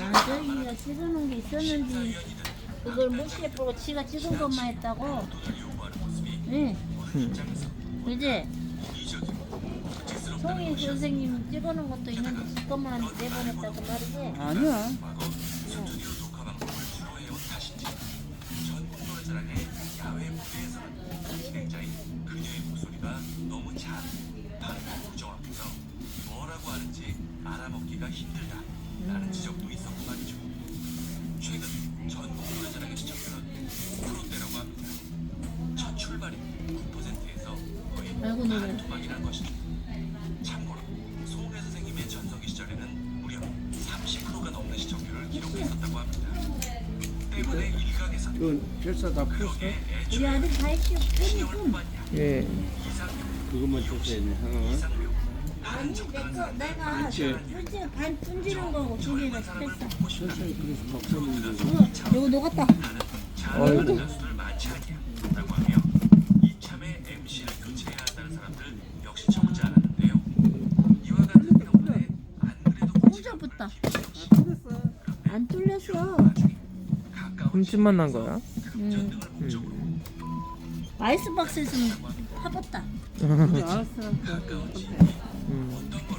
아, 저기가 찍어놓은 게 있었는지 그걸 무시해보고 지가 찍은 것만 했다고. 응. 그지? 송이 선생님 찍어놓은 것도 있는데 지 것만 내보냈다고 말이지? 아니야. 너무 뭐라고 하는지 알아먹기가 힘들다 라는 지적도 있었고 말이죠. 최근 전국 노래자랑의 시청률은 9%대라고 합니다. 첫 출발이 9%에서 거의 아이고, 노래. 반 토막이란 것이죠. 참고로 송혜 선생님의 전성기 시절에는 무려 30%가 넘는 시청률을 기록했었다고 합니다. 때문에 일각에서 이건 별사 다 풀었어? 우리 아들 다 했지? pen 예. 그것만 돼, 상황은. 아니 내거 내가 푼지 반 푼지는 거고 두 시켰어. 천천히 그래서 이거 녹았다. 어이구. 않았는데요. 이와 같은 경우에 안 뚫렸어. 흠집만 난 거야? 음. 등을 목적으로 아이스박스에서 파봤다. 알았어. Mm.